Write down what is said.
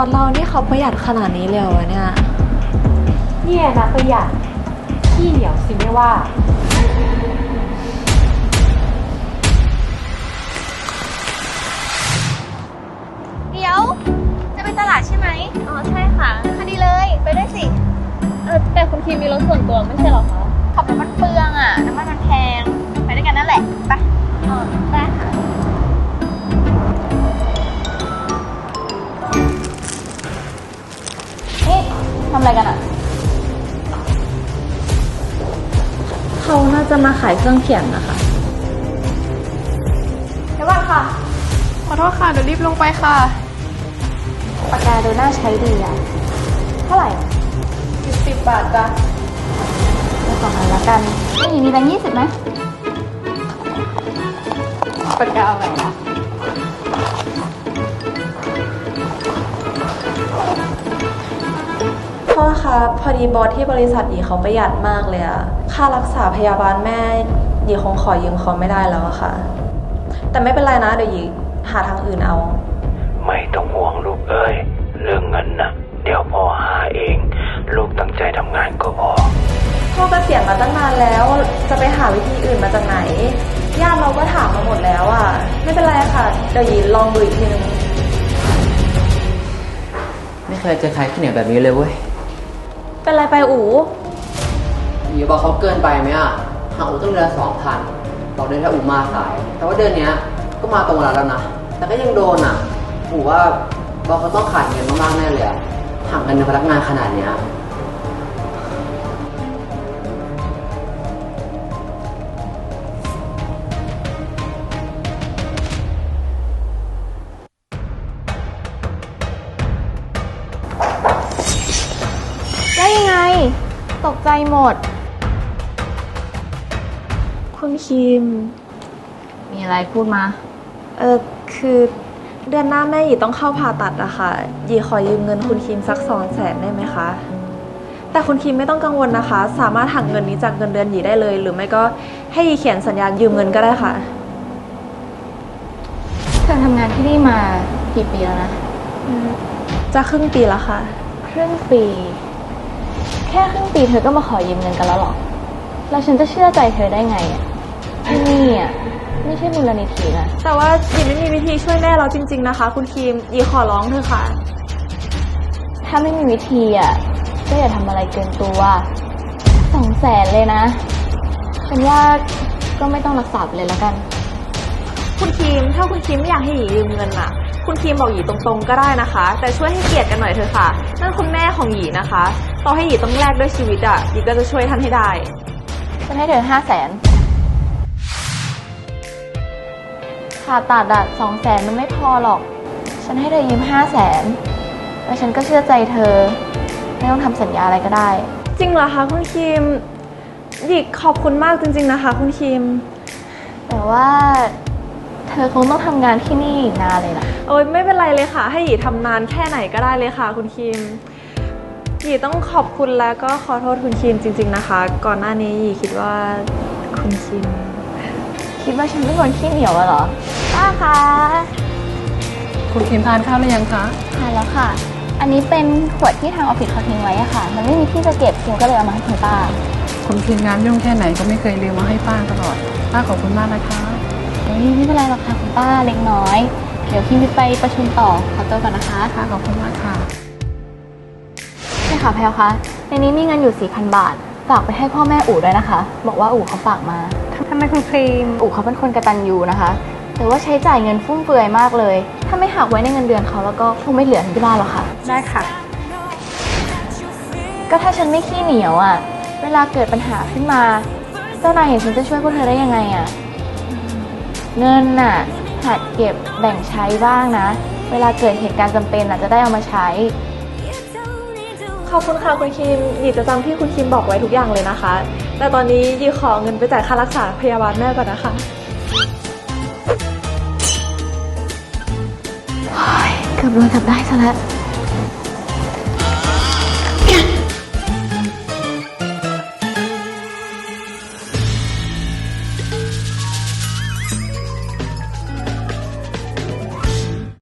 ประหยัดขนาดนี้เลยเหรอวะเนี่ย เนี่ยนะประหยัดขี้เหนียวสิไม่ว่า เดี๋ยว จะไปตลาดใช่ไหม อ๋อ ใช่ค่ะคดีเลย ไปได้สิ เออแต่คุณทีมมีรถส่วนตัวไม่ใช่เหรอคะ ขับรถมันเปลืองอะ น้ำมันมันแพง ไปด้วยกันนั่นแหละ ไป อ๋อ ได้ำอะไรกันอะเขาน่าจะมาขายเครื่องเขียนนะคะ เดี๋ยวก่อนค่ะ ขอโทษค่ะ เดี๋ยวรีบลงไปค่ะ ปากกาดูน่าใช้ดีอะเท่าไหร่สิบสิบบาทจ้ะเอาสองอันละกันนี่มีแบงค์ยี่สิบไหมปากกาอะไรคะ พ่อคะพอดีบอสที่บริษัทหยีเขาประหยัดมากเลยอะค่ารักษาพยาบาลแม่หยีคงขอยืมเขาไม่ได้แล้วอะค่ะ แต่ไม่เป็นไรนะเดี๋ยวหยีหาทางอื่นเอา ไม่ต้องห่วงลูกเอ้ย เรื่องเงินนะ่ะเดี๋ยวพ่อหาเอง ลูกตั้งใจทำงานก็พอ พ่อเกษียณมาตั้งนานแล้ว จะไปหาวิธีอื่นมาจากไหนญาติเราก็ถามมาหมดแล้วอะไม่เป็นไรค่ะเดี๋ยวหยีลองดูอีกทีนึงไม่เคยเจอใครขี้เหนียวแบบนี้เลยเว้ย เป็นไรไปอู๋อย่าบอกเขาเกินไปไหมอะหาอูต้องเดือนสองพันบอกเลยถ้าอูมาสาย แต่ว่าเดือนเนี้ยก็มาตรงเวลาแล้วนะ แต่ก็ยังโดนอะอูว่าบอกเขาต้องขาดเงินมากๆแน่เลยอะหักเงินในพนักงานขนาดเนี้ย ตกใจหมด คุณคิม มีอะไรพูดมา เออคือเดือนหน้าแม่หยีต้องเข้าผ่าตัดอะค่ะหยีขอยืมเงินคุณคิมสักสองแสนได้ไหมคะ แต่คุณคิมไม่ต้องกังวลนะคะ สามารถหักเงินนี้จากเงินเดือนหยีได้เลย หรือไม่ก็ให้หยีเขียนสัญญายืมเงินก็ได้ค่ะ เธอทำงานที่นี่มากี่ปีแล้วนะ จะครึ่งปีแล้วค่ะ ครึ่งปี แค่ครึ่งปีเธอก็มาขอยืมเงินกันแล้วเหรอ แล้วฉันจะเชื่อใจเธอได้ไงอะที่นี่อะไม่ใช่มูลนิธินะ แต่ว่าหยีไม่มีวิธีช่วยแม่เราจริง ๆ นะคะ คุณคิมหยีขอร้องเถอะค่ะ ถ้าไม่มีวิธีอะก็อย่าทำอะไรเกินตัวสองแสนเลยนะฉันว่าก็ไม่ต้องรักษาไปเลยแล้วกัน คุณคิมถ้าคุณคิมไม่อยากให้หยียืมเงินอะคุณคิมบอกหยีตรงๆก็ได้นะคะ แต่ช่วยให้เกียรติกันหน่อยเถอะค่ะนั่นคุณแม่ ของหยีนะคะ ต่อให้หยีต้องแลกด้วยชีวิตอะหยีก็จะช่วยท่านให้ได้ ฉันให้เธอห้าแสนผ่าตัดอะสองแสนมันไม่พอหรอก ฉันให้เธอยืมห้าแสนแล้วฉันก็เชื่อใจเธอ ไม่ต้องทำสัญญาอะไรก็ได้ จริงเหรอคะคุณคิมหยีขอบคุณมากจริง ๆนะคะ คุณคิม แต่ว่าเธอคงต้องทำงานที่นี่อีกนานเลยนะโอ้ยไม่เป็นไรเลยค่ะ ให้หยีทำนานแค่ไหนก็ได้เลยค่ะ คุณคิมห ยีต้องขอบคุณและก็ขอโทษคุณคิมจริง ๆนะคะ ก่อนหน้านี้หยีคิดว่าคุณคิมคิดว่าฉันเป็นคนขี้เหนียวอะเหรอป้าคะคุณคิมทานข้าวหรือยังคะทานแล้วค่ะ อันนี้เป็นขวดที่ทางออฟฟิศเขาทิ้งไว้อะค่ะ มันไม่มีที่จะเก็บคิมก็เลยเอามาให้คุณป้า คุณคิมงานยุ่งแค่ไหนก็ไม่เคยลืมมาให้ป้าตลอด ป้าขอบคุณมากนะคะเฮ้ยไม่เป็นไรหรอกค่ะคุณป้าเล็กน้อย เดี๋ยวคิมไปประชุมต่อขอตัวก่อนนะคะค่ะขอบคุณมากค่ะนี่ ค่ะแพลวคะ ในนี้มีเงินอยู่ 4,000 บาท ฝากไปให้พ่อแม่อู่ด้วยนะคะ บอกว่าอู่เขาฝากมา ทำไมคุณครีม อู่เขาเป็นคนกระตันยูนะคะ แต่ว่าใช้จ่ายเงินฟุ่มเฟือยมากเลย ถ้าไม่หักไว้ในเงินเดือนเขาแล้วก็คงไม่เหลือที่บ้านหรอกค่ะ ได้ค่ะ ก็ถ้าฉันไม่ขี้เหนียวอะ่ะ เวลาเกิดปัญหาขึ้นมา เจ้านายเห็นฉันจะช่วยพวกเธอได้ยังไงอะ่ะ เงินน่ะ หัดเก็บแบ่งใช้บ้างนะ เวลาเกิดเหตุการณ์จำเป็นอะจะได้เอามาใช้ ขอบคุณค่ะคุณคิมหยีจะจำที่คุณคิมบอกไว้ทุกอย่างเลยนะคะ แต่ตอนนี้หยีขอเงินไปจ่ายค่ารักษาพยาบาลแม่ก่อนนะคะเกือบโดนจับได้ซะแล้ว